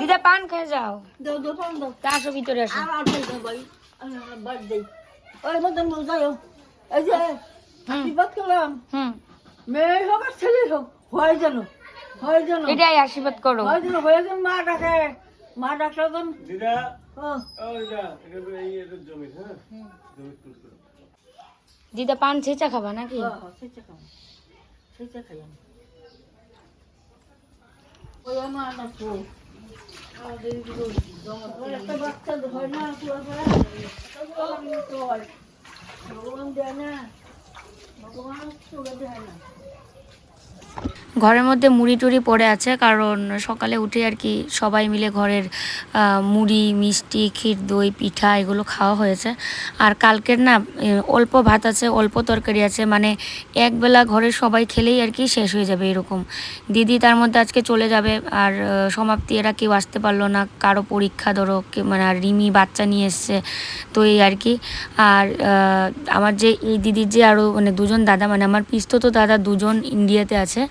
দিদা পান খেয়ে যাও। দাও দাও পান দাও। তা আসো ভিতরে আসো। আর আর দাও ভাই আমার বার্থডে ওই মতন যাও এই যে আশীর্বাদ করলাম মেয়ে হোক আর ছেলে হোক হয় যেন হয় যেন। এটাই আশীর্বাদ করো। হয় যেন হয়ে যেন মা ডাকে। ডাকলে যেন দিদা দিদা হ্যাঁ? দিদা পান ছেঁচা খাবা নাকি? খাই ওই আমার নাচো ওর একটা বাচ্চা হয় ভগবান দেয় না ভগবান চলে দেয় না। ঘরের মধ্যে মুড়ি টুড়ি পড়ে আছে, কারণ সকালে উঠে আর কি সবাই মিলে ঘরের মুড়ি, মিষ্টি, ক্ষীর, দই, পিঠা এগুলো খাওয়া হয়েছে। আর কালকের না অল্প ভাত আছে, অল্প তরকারি আছে মানে একবেলা ঘরের সবাই খেলেই আর কি শেষ হয়ে যাবে এরকম। দিদি তার মধ্যে আজকে চলে যাবে, আর সমাপ্তি এরা কেউ আসতে পারল না, কারও পরীক্ষা ধরো মানে আর রিমি বাচ্চা নিয়ে এসছে, তো এই আর কি। আর আমার যে, এই দিদির যে আরও মানে দুজন দাদা মানে আমার পিস্তো তো দাদা দুজন ইন্ডিয়াতে আছে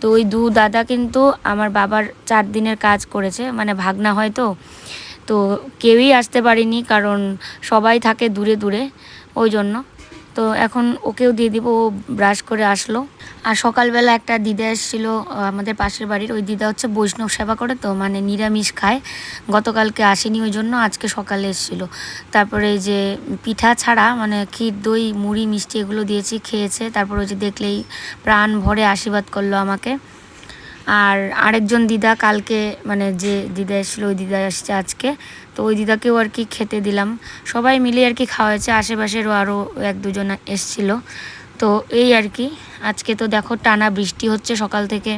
তো ওই দু দাদা কিন্তু আমার বাবার চার দিনের কাজ করেছে মানে ভাগনা হয় তো। তো কেউই আসতে পারিনি কারণ সবাই থাকে দূরে দূরে, ওই জন্য। তো এখন ওকেও দিয়ে দিব, ও ব্রাশ করে আসলো। আর সকালবেলা একটা দিদা এসেছিল আমাদের পাশের বাড়ির, ওই দিদা হচ্ছে বৈষ্ণব সেবা করে তো মানে নিরামিষ খায়। গতকালকে আসেনি ওই জন্য, আজকে সকালে এসেছিল। তারপরে এই যে পিঠা ছাড়া মানে ক্ষীর, দই, মুড়ি, মিষ্টি এগুলো দিয়েছি, খেয়েছে। তারপর ওই যে দেখলেই প্রাণ ভরে আশীর্বাদ করল আমাকে। আর আরেকজন দিদা কালকে মানে যে দিদা এসেছিল, ওই দিদা এসছে আজকে। তো ওই দিদাকেও আর কি খেতে দিলাম। সবাই মিলে আর কি খাওয়া হয়েছে আশেপাশেরও আরও এক দুজন এসছিল। তো এই আর কি, আজকে তো দেখো টানা বৃষ্টি হচ্ছে সকাল থেকে।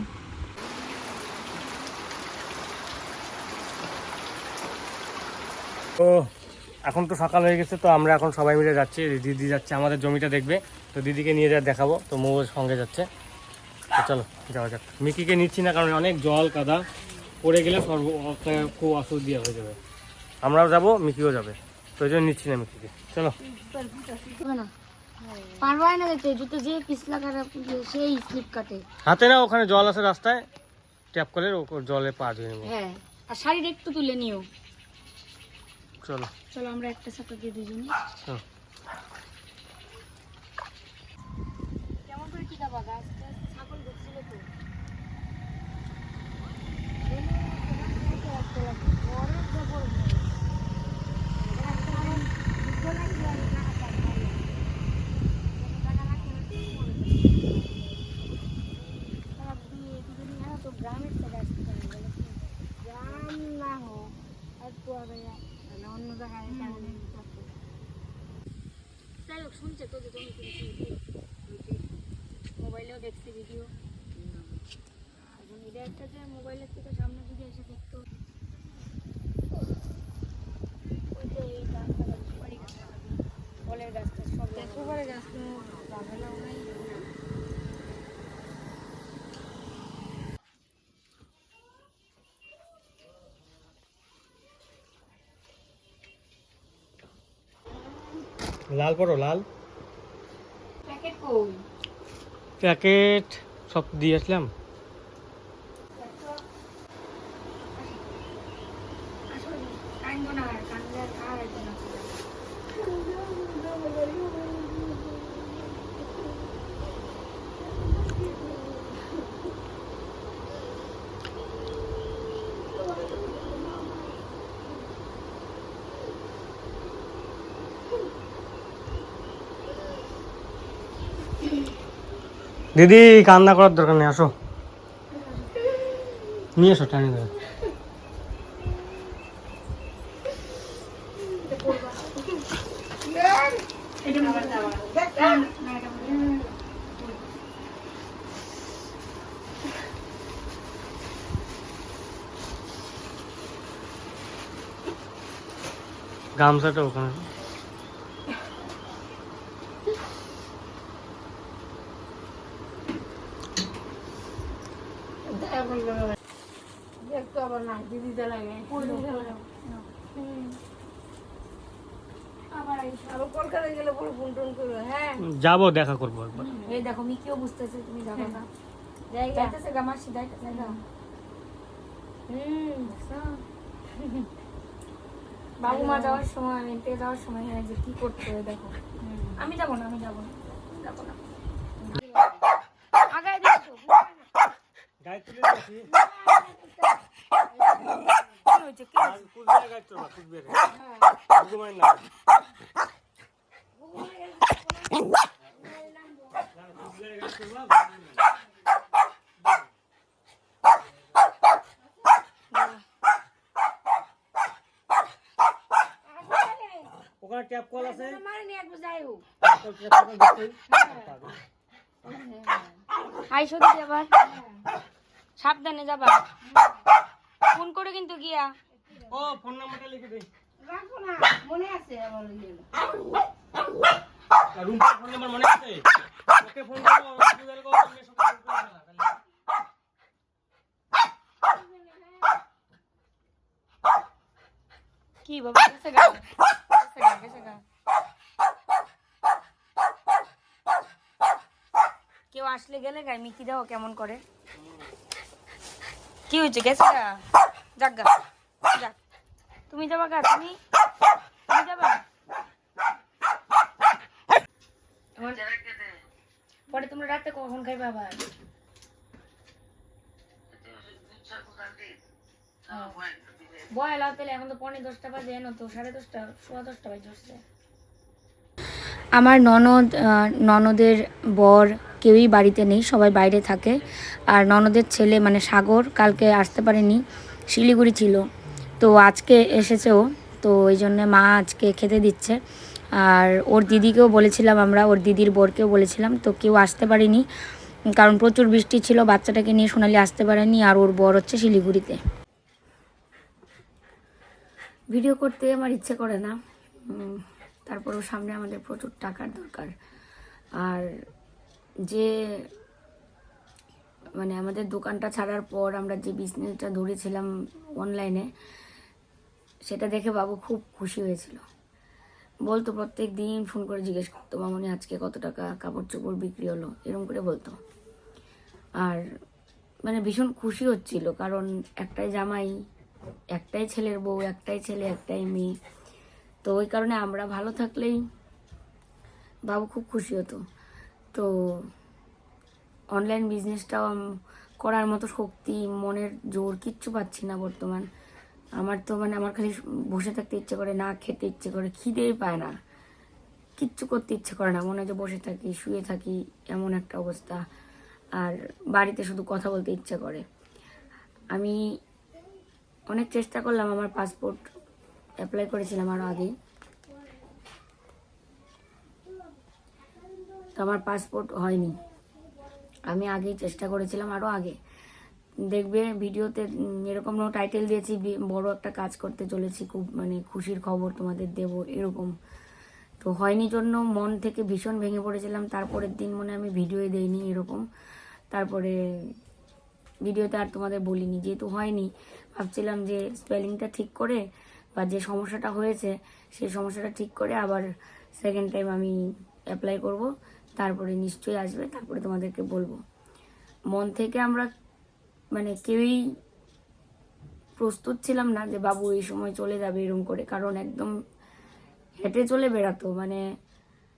তো এখন তো সকাল হয়ে গেছে, তো আমরা এখন সবাই মিলে যাচ্ছি। দিদি যাচ্ছে আমাদের জমিটা দেখবে, তো দিদিকে নিয়ে যা দেখাবো, তো মৌ সঙ্গে যাচ্ছে। তো চলো, যাওয়া যাক। মিকিকে নিচ্ছি না, কারণ অনেক জল কাদা। পড়ে গেলে সর্ব খুব অসুবিধা হয়ে যাবে। আমরাও যাব মিকিও যাবে। তো ওই জন্য নিচ্ছি না মিকিকে। চলো। পারবাই জুতো যে পিছলা সেই স্লিপ হাতে না ওখানে জল আছে রাস্তায়। ট্যাপ করে ও জলে পা ধুয়ে নেব। হ্যাঁ আর শাড়িটা একটু তুলে নিও। চলো। চলো আমরা একটা সাথে দিয়ে দুজনে কেমন করে টিকাবা গাছ ছাগল ঢুকছিল তো গ্রামের সাইডে আসতে পারে গ্রাম না হোক একটু আগে অন্য জায়গায় মোবাইলেও দেখছি ভিডিও এখন এটা একটা যে মোবাইলের থেকে সামনে যদি এসে দেখতো। ফলের গাছটা সব সুপারি গাছ তো ঝামেলাও নাই। লাল পড়ো লাল। প্যাকেট সব দিয়ে আসলাম আসলে কান্দো না আর কান্দলে আর খাওয়া যাবে না দিদি কান্না করার দরকার নেই আসো। নিয়ে এসো টানি ধরে গামছাটা ওখানে দেখতো আবার না দিদিতে লাগে আবার কলকাতায় গেলে পরে ফোন টোন করবে হ্যাঁ যাব দেখা করব একবার। এই দেখো মিকিও বুঝতেছে তুমি যাবে না। যাইতেছে গামাসি যাইতেছে না হুম। বাবু মা যাওয়ার সময় আমি যাওয়ার সময় হ্যাঁ যে কি করতে হবে দেখো। আমি যাব না আমি যাব না যাব না। আগায় গায়ে তুলে দিয়েছি গায়ে ঘুমায় না। চলবা ওখানে ট্যাপ কল আছে? সাবধানে যাবা। ফোন করে কিন্তু গিয়া। ও ফোন নাম্বারটা লিখে দেই রাখো না মনে আছে আমার কি বাবা কেউ আসলে গেলে গায়ে মিকি দাও কেমন করে? কি হয়েছে, গেছে যাক গা তুমি যাবা গা, তুমি তুমি যাবা এখন- পরে তোমরা রাতে কখন খাইবে আবার? বয় লাও তাহলে এখন তো পনেরো দশটা বাজে এনো তো সাড়ে দশটা সোয়া দশটা বাজে হচ্ছে। আমার ননদ আহ, ননদের বর কেউই বাড়িতে নেই সবাই বাইরে থাকে। আর ননদের ছেলে মানে সাগর কালকে আসতে পারেনি শিলিগুড়ি ছিল। তো আজকে এসেছে ও তো ওই জন্যে মা আজকে খেতে দিচ্ছে। আর ওর দিদিকেও বলেছিলাম আমরা, ওর দিদির বরকেও বলেছিলাম, তো কেউ আসতে পারেনি। কারণ প্রচুর বৃষ্টি ছিল, বাচ্চাটাকে নিয়ে সোনালি আসতে পারেনি, আর ওর বর হচ্ছে শিলিগুড়িতে। ভিডিও করতে আমার ইচ্ছে করে না। তারপরেও সামনে আমাদের প্রচুর টাকার দরকার। আর যে মানে আমাদের দোকানটা ছাড়ার পর আমরা যে বিজনেসটা ধরেছিলাম অনলাইনে সেটা দেখে বাবু খুব খুশি হয়েছিল। বলতো প্রত্যেক দিন ফোন করে জিজ্ঞেস করতো, মামনি, আজকে কত টাকা? কাপড় চোপড় বিক্রি হলো? এরকম করে বলতো। আর মানে ভীষণ খুশি হচ্ছিল, কারণ একটাই জামাই, একটাই ছেলের বউ, একটাই ছেলে, একটাই মেয়ে। তো ওই কারণে আমরা ভালো থাকলেই বাবু খুব খুশি হতো। তো অনলাইন বিজনেসটাও করার মতো শক্তি, মনের জোর কিচ্ছু পাচ্ছি না বর্তমান। আমার তো মানে আমার খালি বসে থাকতে ইচ্ছে করে, না খেতে ইচ্ছে করে, খিদেই পায় না। কিচ্ছু করতে ইচ্ছে করে না, মনে হয় যে বসে থাকি, শুয়ে থাকি, এমন একটা অবস্থা। আর বাড়িতে শুধু কথা বলতে ইচ্ছে করে। আমি অনেক চেষ্টা করলাম আমার পাসপোর্ট অ্যাপ্লাই করেছিলাম আরও আগে তো আমার পাসপোর্ট হয়নি। আমি আগেই চেষ্টা করেছিলাম আরও আগে। দেখবে ভিডিওতে এরকম টাইটেল দিয়েছি বড় একটা কাজ করতে চলেছি, খুব মানে খুশির খবর তোমাদের দেব, এরকম। তো হয়নি জন্য মন থেকে ভীষণ ভেঙে পড়েছিলাম, তারপরের দিন মনে আমি ভিডিওই দেইনি, এরকম। তারপরে ভিডিওতে আর তোমাদের বলিনি, যেহেতু হয়নি, ভাবছিলাম যে স্পেলিংটা ঠিক করে বা যে সমস্যাটা হয়েছে সেই সমস্যাটা ঠিক করে আবার সেকেন্ড টাইম আমি অ্যাপ্লাই করব, তারপরে নিশ্চয়ই আসবে, তারপরে তোমাদেরকে বলব। মন থেকে আমরা মানে কেউই প্রস্তুত ছিলাম না যে বাবু এই সময় চলে যাবে এরকম করে, কারণ একদম হেঁটে চলে বেড়াতো মানে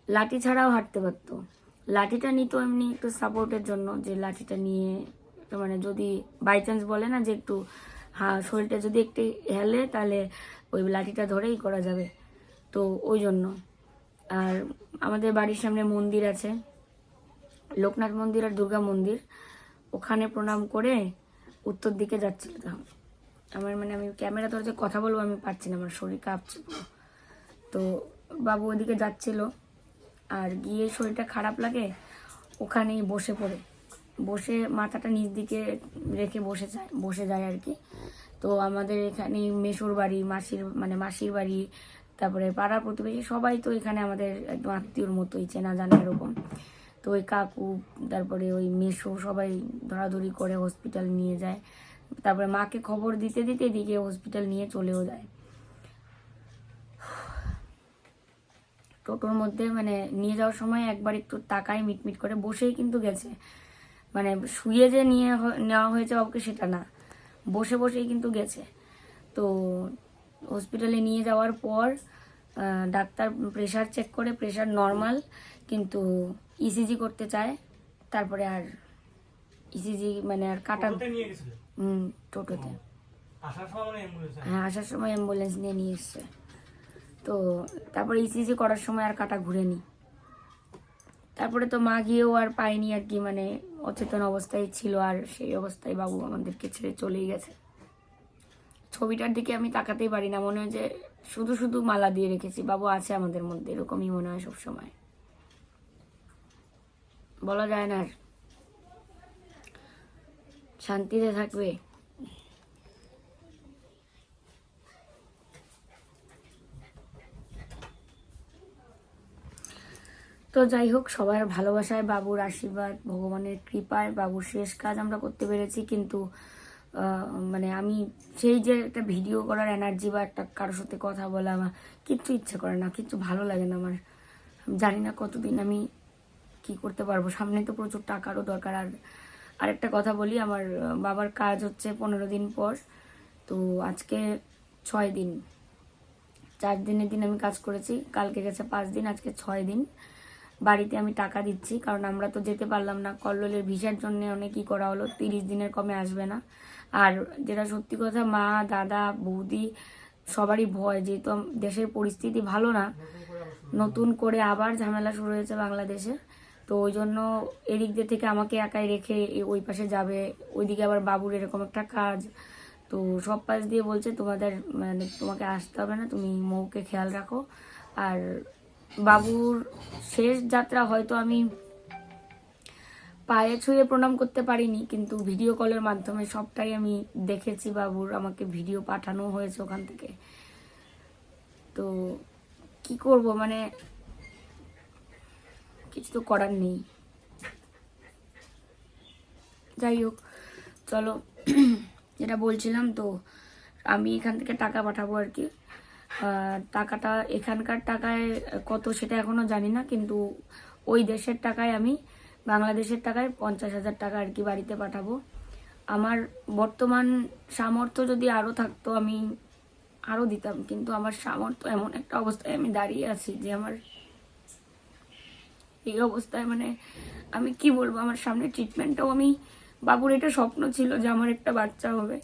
লাঠি ছাড়াও হাঁটতে পারতো। লাঠিটা নিত এমনি একটু সাপোর্টের জন্য, যে লাঠিটা নিয়ে মানে যদি বাই চান্স বলে না যে একটু হ্যাঁ শরীরটা যদি একটু হেলে তাহলে ওই লাঠিটা ধরেই করা যাবে। তো ওই জন্য। আর আমাদের বাড়ির সামনে মন্দির আছে, লোকনাথ মন্দির আর দুর্গা মন্দির। ওখানে প্রণাম করে উত্তর দিকে যাচ্ছিল তখন আমার মানে আমি ক্যামেরা ধরে কথা বলব আমি পারছি না, আমার শরীর কাঁপছে তো বাবু ওদিকে যাচ্ছিল, আর গিয়ে শরীরটা খারাপ লাগে, ওখানেই বসে পড়ে। বসে মাথাটা নিচ দিকে রেখে বসে যায় বসে যায় আর কি। তো আমাদের এখানে মেসোর বাড়ি, মাসির মানে মাসির বাড়ি, তারপরে পাড়া প্রতিবেশী, সবাই তো এখানে আমাদের একদম আত্মীয়র মতোই, চেনা জানা এরকম। তো ওই কাকু, তারপরে ওই মেসো সবাই ধরাধরি করে হসপিটাল নিয়ে যায়। তারপরে মাকে খবর দিতে দিতে এদিকে হসপিটাল নিয়ে চলেও যায়। টোটোর মধ্যে মানে নিয়ে যাওয়ার সময় একবার একটু তাকায় মিটমিট করে, বসেই কিন্তু গেছে। মানে শুয়ে যে নিয়ে নেওয়া হয়েছে বাবুকে সেটা না। বসে, বসেই কিন্তু গেছে। তো হসপিটালে নিয়ে যাওয়ার পর ডাক্তার প্রেশার চেক করে প্রেশার নর্মাল কিন্তু ইসিজি করতে চায় তারপরে আর ইসিজি মানে আর কাটা হুম টোটোতে। মানে হ্যাঁ আসার সময় অ্যাম্বুলেন্স নিয়ে নিয়ে এসছে। তো তারপরে ইসিজি করার সময় আর কাটা ঘুরেনি তারপরে তো মা গিয়েও আর পায়নি আর কি মানে অচেতন অবস্থায় ছিল আর সেই অবস্থায় বাবু আমাদেরকে ছেড়ে চলেই গেছে। ছবিটার দিকে আমি তাকাতেই পারি না মনে হয় যে শুধু শুধু মালা দিয়ে রেখেছি। বাবু আছে আমাদের মধ্যে, এরকমই মনে হয় সবসময়। বলা যায় না শান্তিতে থাকবে। তো যাই হোক, সবার ভালোবাসায় বাবুর আশীর্বাদ, ভগবানের কৃপায় বাবুর শেষ কাজ আমরা করতে পেরেছি, কিন্তু মানে আমি সেই যে একটা ভিডিও করার এনার্জি বা একটা কারোর সাথে কথা বলা আমার কিচ্ছু ইচ্ছে করে না, কিচ্ছু ভালো লাগে না আমার। জানি না কতদিন আমি কি করতে পারব। সামনে তো প্রচুর টাকারও দরকার। আর আরেকটা কথা বলি, আমার বাবার কাজ হচ্ছে পনেরো দিন পর। তো আজকে ছয় দিন। চার দিনের দিন আমি কাজ করেছি। কালকে গেছে পাঁচ দিন, আজকে ছয় দিন। বাড়িতে আমি টাকা দিচ্ছি। কারণ আমরা তো যেতে পারলাম না। কল্লোলের ভিসার জন্য অনেকই করা হলো। তিরিশ দিনের কমে আসবে না। আর যেটা সত্যি কথা, মা, দাদা, বৌদি সবারই ভয়, যেহেতু দেশের পরিস্থিতি ভালো না। নতুন করে আবার ঝামেলা শুরু হয়েছে বাংলাদেশে। তো ওই জন্য এদিক দিয়ে থেকে আমাকে একাই রেখে ওই পাশে যাবে। ওইদিকে আবার বাবুর এরকম একটা কাজ। তো সব পাশ দিয়ে বলছে, তোমাদের মানে তোমাকে আসতে হবে না, তুমি মৌকে খেয়াল রাখো। আর বাবুর শেষ যাত্রা হয়তো আমি পায়ে ছুঁয়ে প্রণাম করতে পারিনি, কিন্তু ভিডিও কলের মাধ্যমে সবটাই আমি দেখেছি বাবুর, আমাকে ভিডিও পাঠানো হয়েছে ওখান থেকে। তো কি করব মানে কিছু তো করার নেই। যাই হোক, চলো, যেটা বলছিলাম তো, আমি এখান থেকে টাকা পাঠাবো আর কি। টাকাটা, এখানকার টাকায় কত সেটা এখনও জানি না, কিন্তু ওই দেশের টাকায় আমি বাংলাদেশের টাকায় পঞ্চাশ হাজার টাকা আর কি বাড়িতে পাঠাবো। আমার বর্তমান সামর্থ্য যদি আরও থাকতো, আমি আরও দিতাম। কিন্তু আমার সামর্থ্য এমন একটা অবস্থায় আমি দাঁড়িয়ে আছি যে আমার এই অবস্থায় মানে আমি কি বলব, আমার সামনে ট্রিটমেন্টটাও আমি বাবুর এটা স্বপ্ন ছিল যে আমার একটা বাচ্চা হবে।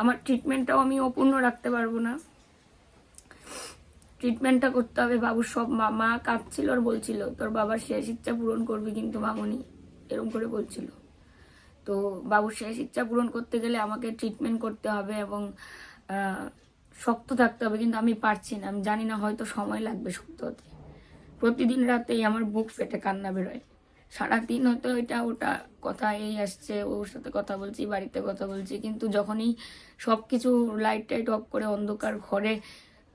আমার ট্রিটমেন্টটাও আমি অপূর্ণ রাখতে পারব না। ট্রিটমেন্টটা করতে হবে। বাবুর সব মা মা কাঁদছিল আর বলছিল, তোর বাবার শেষ ইচ্ছা পূরণ করবি কিন্তু মামনি। এরকম করে বলছিল। তো বাবুর শেষ ইচ্ছা পূরণ করতে গেলে আমাকে ট্রিটমেন্ট করতে হবে এবং শক্ত থাকতে হবে কিন্তু আমি পারছি না। আমি জানি না হয়তো সময় লাগবে শক্ত হতে প্রতিদিন রাতেই আমার বুক ফেটে, কান্না বেরোয়। সারাদিন হয়তো এটা ওটা কথা এই আসছে, ওর সাথে কথা বলছি, বাড়িতে কথা বলছি, কিন্তু যখনই সব কিছু লাইট টাইট অফ করে অন্ধকার ঘরে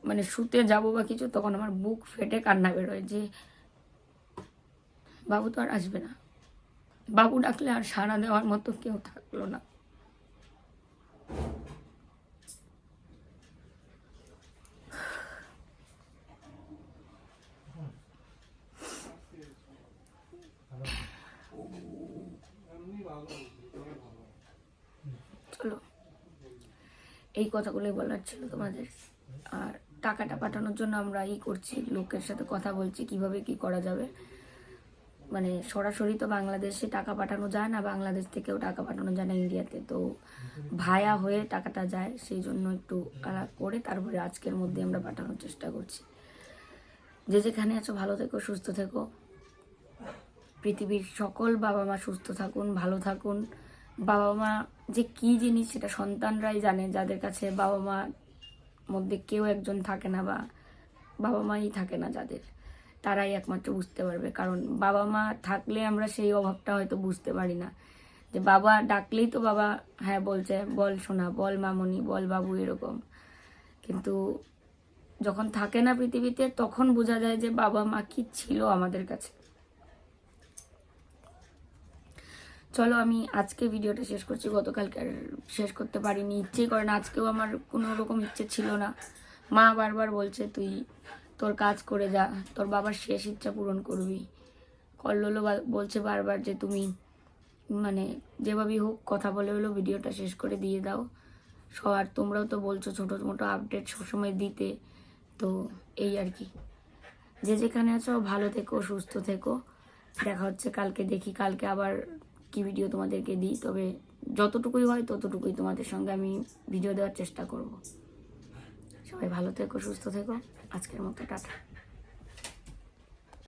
মানে শুতে যাব বা কিছু, তখন আমার বুক ফেটে কান্না বেরোয় যে বাবু তো আর আসবে না। বাবু ডাকলে আর সাড়া দেওয়ার মতো কেউ থাকল না। চলো। এই কথাগুলোই বলার ছিল তোমাদের। আর টাকাটা পাঠানোর জন্য আমরা ই করছি, লোকের সাথে কথা বলছি, কীভাবে কি করা যাবে। মানে সরাসরি তো বাংলাদেশে টাকা পাঠানো যায় না, বাংলাদেশ থেকেও টাকা পাঠানো যায় না ইন্ডিয়াতে। তো ভায়া হয়ে টাকাটা যায়, সেই জন্য একটু করে তারপরে আজকের মধ্যে আমরা পাঠানোর চেষ্টা করছি। যে যেখানে আছো ভালো থেকো, সুস্থ থেকো। পৃথিবীর সকল বাবা মা সুস্থ থাকুন, ভালো থাকুন। বাবা মা যে কি জিনিস সেটা সন্তানরাই জানে, যাদের কাছে বাবা মা মধ্যে কেউ একজন থাকে না বা বাবা মাই থাকে না যাদের, তারাই একমাত্র বুঝতে পারবে। কারণ বাবা মা থাকলে আমরা সেই অভাবটা হয়তো বুঝতে পারি না। যে বাবা ডাকলেই তো বাবা হ্যাঁ বলছে, বল শোনা বল মামনি, বল বাবু এরকম। কিন্তু যখন থাকে না পৃথিবীতে, তখন বোঝা যায় যে বাবা মা কি ছিল আমাদের কাছে। চলো, আমি আজকে ভিডিওটা শেষ করছি। গতকালকে আর শেষ করতে পারিনি। ইচ্ছেই করে না, আজকেও আমার কোনো রকম ইচ্ছে ছিল না। মা বারবার বলছে, তুই তোর কাজ করে যা, তোর বাবার শেষ ইচ্ছা পূরণ করবি। কল্লোলও বা- বলছে বারবার যে, তুমি মানে যেভাবেই হোক কথা বলে হলেও ভিডিওটা শেষ করে দিয়ে দাও। সবার, তোমরাও তো বলছো ছোটো, মোটো আপডেট সবসময় দিতে। তো এই আর কি। যে যেখানে আছো, ভালো থেকো, সুস্থ থেকো। দেখা হচ্ছে কালকে, দেখি কালকে আবার কি ভিডিও তোমাদেরকে দিই, তবে যতটুকুই হয় ততটুকুই তোমাদের সঙ্গে আমি ভিডিও দেওয়ার চেষ্টা করব। সবাই ভালো থেকো, সুস্থ থেকো। আজকের মতো টাটা।